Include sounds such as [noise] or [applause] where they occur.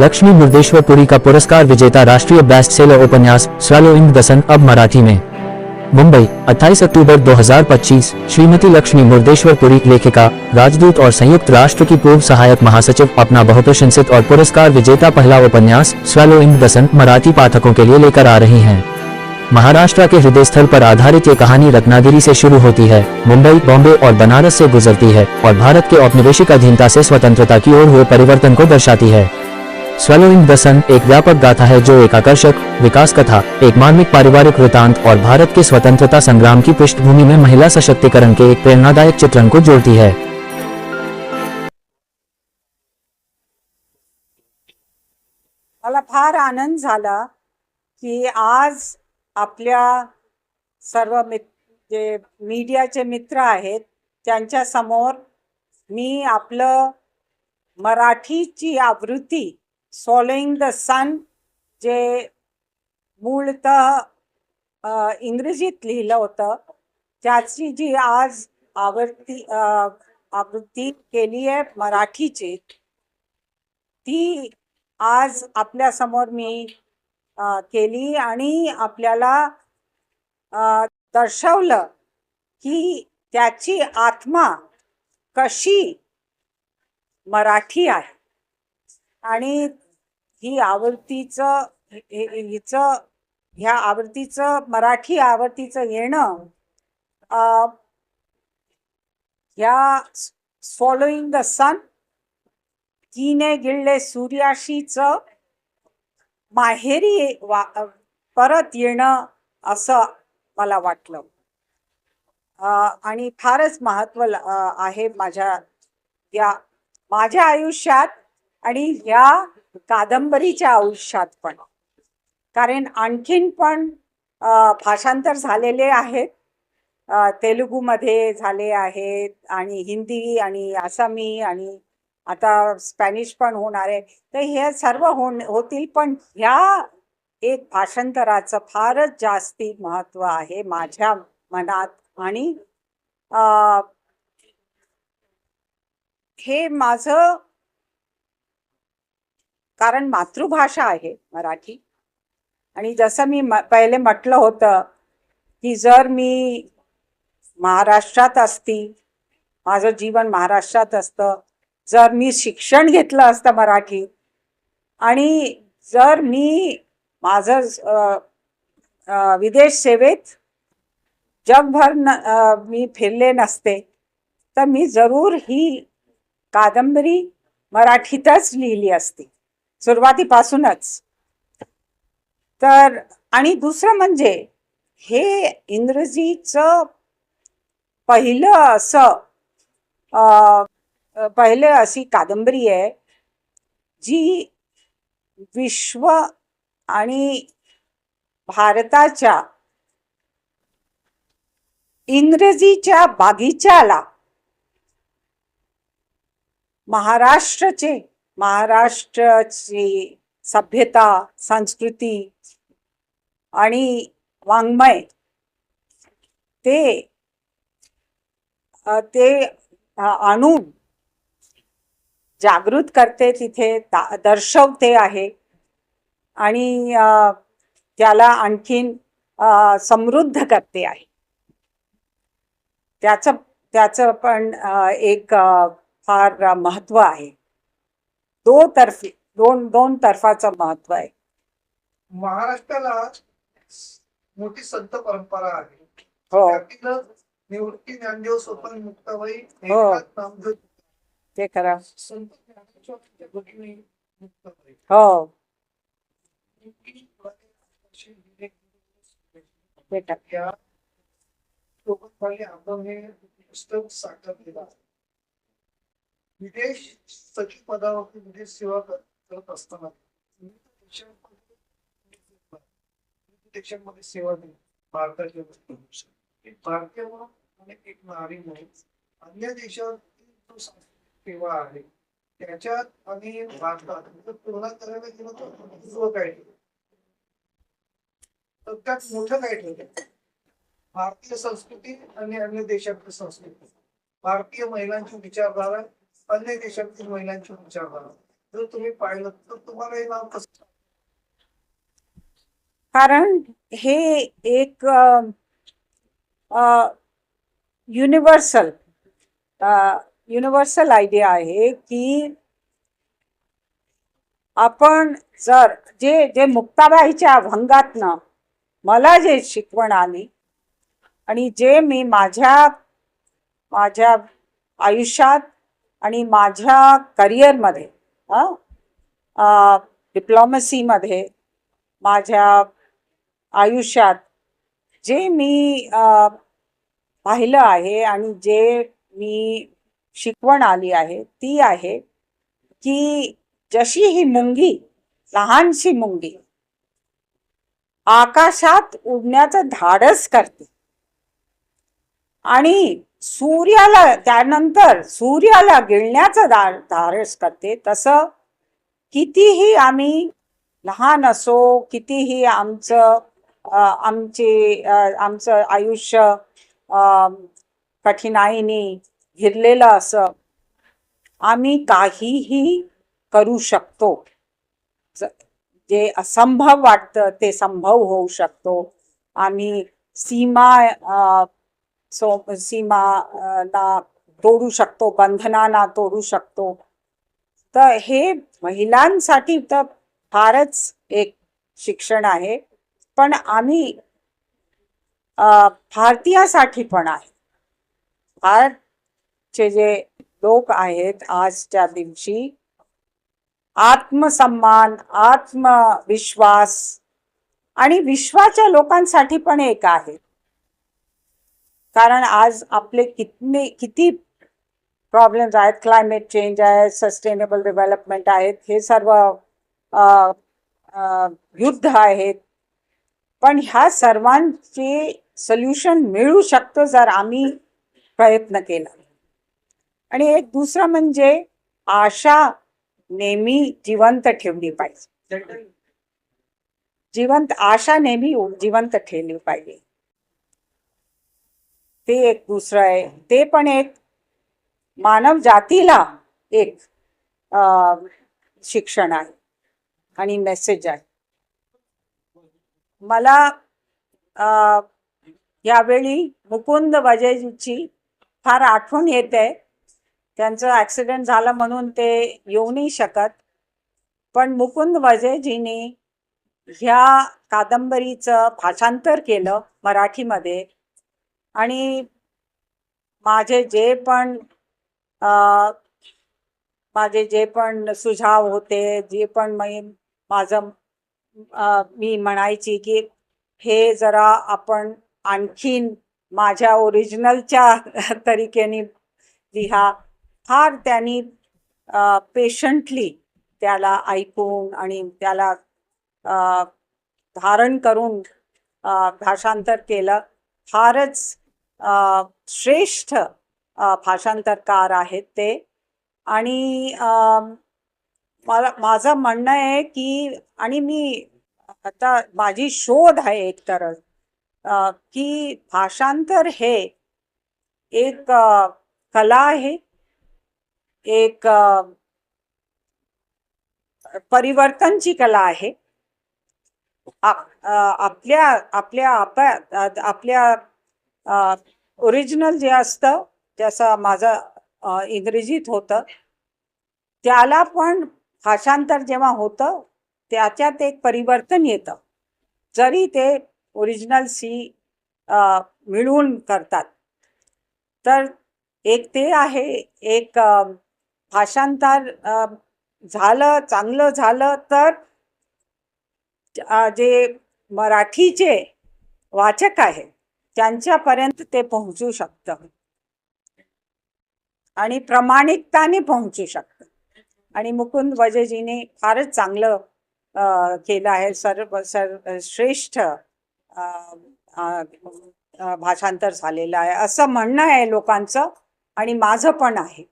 लक्ष्मी मुर्देश्वरपुरी का पुरस्कार विजेता राष्ट्रीय बेस्ट सेलर उपन्यास स्वैलो इन दसन अब मराठी में। मुंबई 28 अक्टूबर 2025 श्रीमती लक्ष्मी मुर्देश्वरपुरी लेखिका, राजदूत और संयुक्त राष्ट्र की पूर्व सहायक महासचिव, अपना बहुप्रशंसित और पुरस्कार विजेता पहला उपन्यास स्वैलो इन दसन मराठी पाठकों के लिए लेकर आ रही हैं। महाराष्ट्र के हृदय स्थल पर आधारित ये कहानी रत्नागिरी से शुरू होती है। मुंबई, बॉम्बे और बनारस से गुजरती है और भारत के औपनिवेशिक अधीनता से स्वतंत्रता की ओर हुए परिवर्तन को दर्शाती है। स्वैलोइंग दसन एक व्यापक गाथा है जो एक आकर्षक विकास कथा एक मार्मिक पारिवारिक वृतांत और भारत के स्वतंत्रता संग्राम की पृष्ठभूमि में महिला सशक्तिकरण के एक प्रेरणादायक चित्रण को जोड़ती है। मला फार आनंद झाला की आज आपल्या सर्व जे मीडियाचे मित्र आहेत त्यांच्यासमोर मी आपलं मराठीची आवृत्ती सॉलोईंग द सन जे मूळत इंग्रजीत लिहिलं होतं त्याची जी आज आवृत्ती आवृत्ती केली आहे मराठीची ती आज आपल्यासमोर मी केली आणि आपल्याला दर्शवलं की त्याची आत्मा कशी मराठी आहे. आणि ही आवृत्तीचं हिचं ह्या आवृत्तीचं मराठी आवृत्तीचं येणं ह्या फॉलोईंग द सन तिने गिळले सूर्याशीचं माहेरी वा परत येणं असं मला वाटलं. आणि फारच महत्त्व आहे माझ्या या माझ्या आयुष्यात आणि ह्या कादंबरीच्या आयुष्यात पण. कारण आणखीन पण भाषांतर झालेले आहेत. तेलुगूमध्ये झाले आहेत आणि हिंदी आणि आसामी आणि आता स्पॅनिश पण होणार आहे. तर हे सर्व होण होतील पण ह्या एक भाषांतराचं फारच जास्ती महत्त्व आहे माझ्या मनात. आणि हे माझं कारण मातृभाषा आहे मराठी. आणि जसं मी म पहिले म्हटलं होतं की जर मी महाराष्ट्रात असती माझं जीवन महाराष्ट्रात असतं जर मी शिक्षण घेतलं असतं मराठी आणि जर मी माझं विदेश सेवेत जगभर न मी फिरले नसते तर मी जरूर ही कादंबरी मराठीतच लिहिली असती. सुरुवातीपासूनच. तर आणि दुसरं म्हणजे हे इंग्रजीचं पहिलं असं पहिलं अशी कादंबरी आहे जी विश्व आणि भारताच्या इंग्रजीच्या बागीचाला महाराष्ट्राचे महाराष्ट्राची सभ्यता संस्कृती आणि वाङ्मय ते ते आणून जागृत करते तिथे दर्शवते आहे. आणि त्याला आणखीन समृद्ध करते आहे. त्याचं त्याचं पण एक फार महत्त्व आहे. दो तर्फी दोन दोन तर्फाचं महत्त्व आहे. महाराष्ट्राला मोठी संत परंपरा आहे. हो. त्यातील निवृत्ती ज्ञानदेव सोपान मुक्ताबाई हो. एकनाथ नामदेव ते खरं. संत ज्ञानेश्वर त्यांच्या भगिनी मुक्ताबाई. हो. ते आपण हे पुस्तक साकारलेलं आहे. विदेश सचिव पदावरती विदेश सेवा करत असताना देशांमध्ये सेवा दिली. भारताच्या भारतीय म्हणून एक नारी म्हणून. अन्य देशातील जो सांस्कृतिक सेवा आहे त्याच्यात आणि भारतात जर तुलना करायला गेलं तर महत्त्व काय ठेवलं? तर त्यात मोठं काय ठेवलं भारतीय संस्कृती आणि अन्य देशातील संस्कृती. भारतीय महिलांची विचारधारा अन्य देशातील महिलांची करा जर तुम्ही पाहिलं तर तुम्हाला हे नाव कसं कारण हे एक युनिव्हर्सल युनिव्हर्सल आयडिया आहे की आपण जर जे जे मुक्ताबाईच्या अभंगातनं मला जे शिकवण आली आणि जे मी माझ्या माझ्या आयुष्यात आणि माझ्या करिअरमध्ये डिप्लॉमसीमध्ये माझ्या आयुष्यात जे मी पाहिलं आहे आणि जे मी शिकवण आली आहे ती आहे की जशी ही मुंगी लहानशी मुंगी आकाशात उडण्याचं धाडस करते. आणि सूर्याला त्यानंतर सूर्याला गिळण्याचं दा धारस करते. तसं कितीही आम्ही लहान असो कितीही आमचं आमची आमचे आमचं आयुष्य अ, कठीणाईने असं आम्ही काहीही करू शकतो. जे असंभव वाटतं ते संभव होऊ शकतो. आम्ही सीमा अ, सो सीमा ना तोडू शकतो बंधनांना तोडू शकतो. तर हे महिलांसाठी तर फारच एक शिक्षण आहे. पण आम्ही भारतीयासाठी पण आहे. भारतचे जे लोक आहेत आजच्या दिवशी आत्मसन्मान आत्मविश्वास आणि विश्वाच्या लोकांसाठी पण एक आहे. कारण आज आपले कितने किती प्रॉब्लेम्स आहेत क्लायमेट चेंज आहे सस्टेनेबल डेव्हलपमेंट आहेत हे सर्व युद्ध आहेत. पण ह्या सर्वांचे सोल्युशन मिळू शकतं जर आम्ही प्रयत्न केला. आणि एक दुसरं म्हणजे आशा नेहमी जिवंत ठेवली पाहिजे. जिवंत आशा नेहमी जिवंत ठेवली पाहिजे. ते एक दुसरं आहे. ते पण एक मानव जातीला एक शिक्षण आहे आणि मेसेज आहे. मला यावेळी मुकुंद वजेजीची फार आठवण येते. त्यांचं ॲक्सिडेंट झालं म्हणून ते येऊ नाही शकत. पण मुकुंद वजेजींनी ह्या कादंबरीचं भाषांतर केलं मराठीमध्ये. आणि माझे जे पण माझे जे पण सुझाव होते जे पण मी माझं मी म्हणायची की हे जरा आपण आणखीन माझ्या ओरिजिनलच्या [laughs] तरीकेने लिहा. फार त्यांनी पेशंटली त्याला ऐकून आणि त्याला धारण करून भाषांतर केलं. फारच श्रेष्ठ भाषांतरकार आहेत ते. आणि मला माझं म्हणणं आहे की आणि मी आता माझी शोध आहे एक तर की भाषांतर हे एक कला आहे. एक परिवर्तनची कला आहे. आप- आपल्या आपल्या आपल्या ओरिजिनल जे असतं जसं माझं इंग्रजीत होतं. त्याला पण भाषांतर जेव्हा होतं त्याच्यात एक परिवर्तन येतं. जरी ते ओरिजिनल सी मिळून मिळवून करतात. तर एक ते आहे एक भाषांतर झालं चांगलं झालं तर जे मराठीचे वाचक आहे त्यांच्यापर्यंत ते पोहोचू शकतं. आणि प्रामाणिकताने पोहोचू शकतं. आणि मुकुंद वजेजीने फारच चांगलं केलं आहे. सर्व सर्व श्रेष्ठ भाषांतर झालेलं आहे. असं म्हणणं आहे लोकांचं आणि माझं पण आहे.